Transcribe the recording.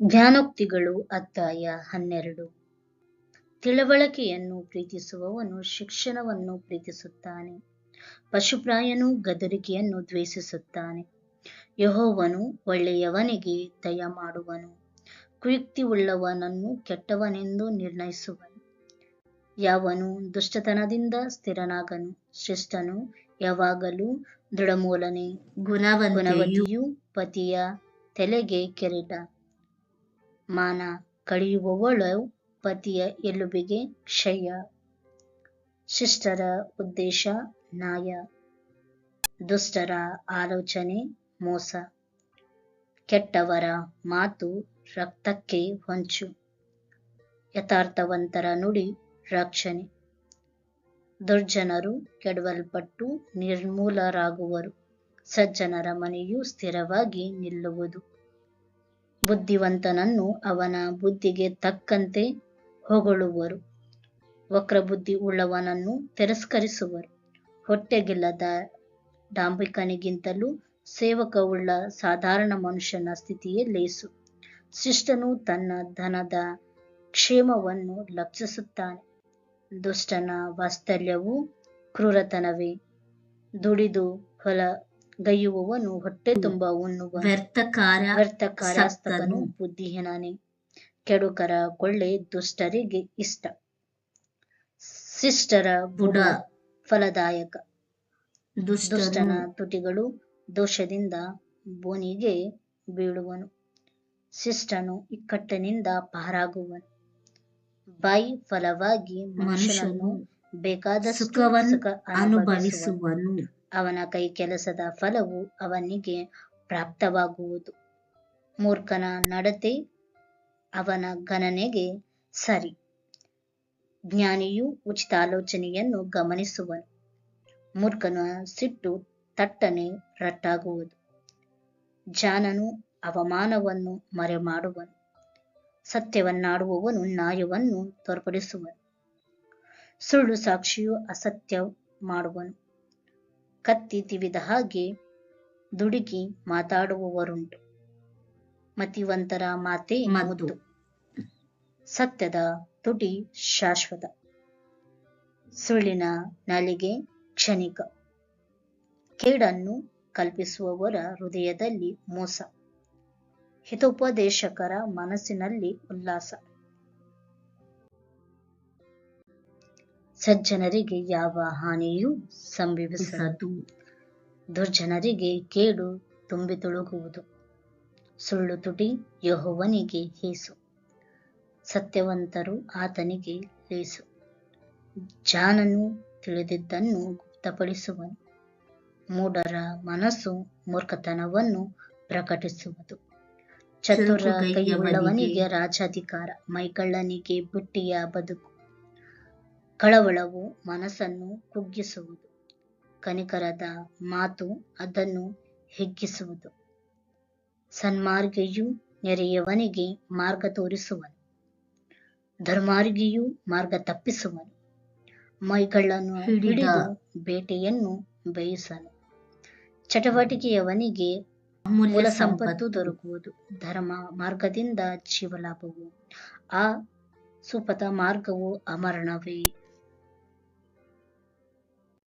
ಜ್ಞಾನೋಕ್ತಿಗಳು ಅಧ್ಯಾಯ ಹನ್ನೆರಡು. ತಿಳುವಳಿಕೆಯನ್ನು ಪ್ರೀತಿಸುವವನು ಶಿಕ್ಷಣವನ್ನು ಪ್ರೀತಿಸುತ್ತಾನೆ. ಪಶುಪ್ರಾಯನು ಗದರಿಕೆಯನ್ನು ದ್ವೇಷಿಸುತ್ತಾನೆ. ಯಹೋವನು ಒಳ್ಳೆಯವನಿಗೆ ದಯ ಮಾಡುವನು. ಕುಯುಕ್ತಿಯುಳ್ಳವನನ್ನು ಕೆಟ್ಟವನೆಂದು ನಿರ್ಣಯಿಸುವನು. ಯಾವನು ದುಷ್ಟತನದಿಂದ ಸ್ಥಿರನಾಗನು. ಶಿಷ್ಟನು ಯಾವಾಗಲೂ ದೃಢಮೂಲನೆ ಗುಣವನ್ನು ಪತಿಯ ತಲೆಗೆ ಕಿರೀಟ. ಮಾನ ಕಳೆಯುವವಳು ಪತಿಯ ಎಲುಬಿಗೆ ಕ್ಷಯ. ಶಿಷ್ಟರ ಉದ್ದೇಶ ನಾಯ ದುಷ್ಟರ ಆಲೋಚನೆ ಮೋಸ. ಕೆಟ್ಟವರ ಮಾತು ರಕ್ತಕ್ಕೆ ಹೊಂಚು. ಯಥಾರ್ಥವಂತರ ನುಡಿ ರಕ್ಷಣೆ. ದುರ್ಜನರು ಕೆಡವಲ್ಪಟ್ಟು ನಿರ್ಮೂಲರಾಗುವರು. ಸಜ್ಜನರ ಮನೆಯು ಸ್ಥಿರವಾಗಿ ನಿಲ್ಲುವುದು. ಬುದ್ಧಿವಂತನನ್ನು ಅವನ ಬುದ್ಧಿಗೆ ತಕ್ಕಂತೆ ಹೊಗಳುವರು. ವಕ್ರಬುದ್ಧಿ ಉಳ್ಳವನನ್ನು ತಿರಸ್ಕರಿಸುವರು. ಹೊಟ್ಟೆಗಿಲ್ಲದ ಡಾಂಬಿಕನಿಗಿಂತಲೂ ಸೇವಕವುಳ್ಳ ಸಾಧಾರಣ ಮನುಷ್ಯನ ಸ್ಥಿತಿಯೇ ಲೇಸು. ಶಿಷ್ಟನು ತನ್ನ ಧನದ ಕ್ಷೇಮವನ್ನು ಲಕ್ಷಿಸುತ್ತಾನೆ. ದುಷ್ಟನ ವಾಸ್ತಲ್ಯವು ಕ್ರೂರತನವೇ. ದುಡಿದು ಹೊಲ ಗೈಯುವವನು ಹೊಟ್ಟೆ ತುಂಬ ಉಣ್ಣುವ ವ್ಯರ್ಥಕಾರ ವ್ಯರ್ಥಕಾರ ಬುದ್ಧಿಹೀನನೇ. ಕೆಡುಕರ ಕೊಳ್ಳೆ ದುಷ್ಟರಿಗೆ ಇಷ್ಟ. ಶಿಷ್ಟರ ಬುಡ ಫಲದಾಯಕ. ದುಷ್ಟನ ತುಟಿಗಳು ದೋಷದಿಂದ ಬೋನಿಗೆ ಬೀಳುವನು. ಶಿಷ್ಟನು ಇಕ್ಕಟ್ಟಿನಿಂದ ಪಾರಾಗುವನು. ಬಾಯಿ ಫಲವಾಗಿ ಮನುಷ್ಯನನ್ನು ಮನುಷ್ಯನು ಬೇಕಾದ ಸುಖವನ್ನು ಅನುಭವಿಸುವನು. ಅವನ ಕೈ ಕೆಲಸದ ಫಲವು ಅವನಿಗೆ ಪ್ರಾಪ್ತವಾಗುವುದು. ಮೂರ್ಖನ ನಡತೆ ಅವನ ಗಣನೆಗೆ ಸರಿ. ಜ್ಞಾನಿಯು ಉಚಿತ ಆಲೋಚನೆಯನ್ನು ಗಮನಿಸುವನು. ಮೂರ್ಖನ ಸಿಟ್ಟು ತಟ್ಟನೆ ರಟ್ಟಾಗುವುದು. ಜಾನನು ಅವಮಾನವನ್ನು ಮರೆಮಾಡುವನು. ಸತ್ಯವನ್ನಾಡುವವನು ನ್ಯಾಯವನ್ನು ತೋರ್ಪಡಿಸುವನು. ಸುಳ್ಳು ಸಾಕ್ಷಿಯು ಅಸತ್ಯ ಮಾಡುವನು. ಕತ್ತಿ ತಿವಿದ ಹಾಗೆ ದುಡುಕಿ ಮಾತಾಡುವವರುಂಟು. ಮತಿವಂತರ ಮಾತೇ ಸತ್ಯದ ತುಟಿ ಶಾಶ್ವತ. ಸುಳ್ಳಿನ ನಾಲಿಗೆ ಕ್ಷಣಿಕ. ಕೇಡನ್ನು ಕಲ್ಪಿಸುವವರ ಹೃದಯದಲ್ಲಿ ಮೋಸ. ಹಿತೋಪದೇಶಕರ ಮನಸ್ಸಿನಲ್ಲಿ ಉಲ್ಲಾಸ. ಸಜ್ಜನರಿಗೆ ಯಾವ ಹಾನಿಯೂ ಸಂಭವಿಸದು. ದುರ್ಜನರಿಗೆ ಕೇಡು ತುಂಬಿ ತುಳುಕುವುದು ಸುಳ್ಳು ತುಟಿ ಯಹೋವನಿಗೆ ಹೇಸು. ಸತ್ಯವಂತರು ಆತನಿಗೆ ಲೇಸು ಜಾನನು ತಿಳಿದಿದ್ದನ್ನು ಗುಪ್ತಪಡಿಸುವನು. ಮೂಢರ ಮನಸ್ಸು ಮೂರ್ಖತನವನ್ನು ಪ್ರಕಟಿಸುವುದು. ಚತುರ ಕೈಯುಳ್ಳವನಿಗೆ ರಾಜಾಧಿಕಾರ. ಮೈಕಳ್ಳನಿಗೆ ಬುಟ್ಟಿಯ ಬದುಕು. ಕಳವಳವು ಮನಸ್ಸನ್ನು ಕುಗ್ಗಿಸುವುದು. ಕನಿಕರದ ಮಾತು ಅದನ್ನು ಹಿಗ್ಗಿಸುವುದು. ಸನ್ಮಾರ್ಗಿಯು ನೆರೆಯವನಿಗೆ ಮಾರ್ಗ ತೋರಿಸುವನು. ಧರ್ಮಾರ್ಗಿಯು ಮಾರ್ಗ ತಪ್ಪಿಸುವನು. ಮೈಗಳನ್ನು ಹಿಡಿದ ಬೇಟೆಯನ್ನು ಬೇಯಿಸನು. ಚಟುವಟಿಕೆಯವನಿಗೆ ಮೂಲ ಸಂಪತ್ತು ಸಂಪತ್ತು ದೊರಕುವುದು. ಧರ್ಮ ಮಾರ್ಗದಿಂದ ಜೀವಲಾಭವು. ಆ ಸುಪಥ ಮಾರ್ಗವು ಅಮರಣವೇ.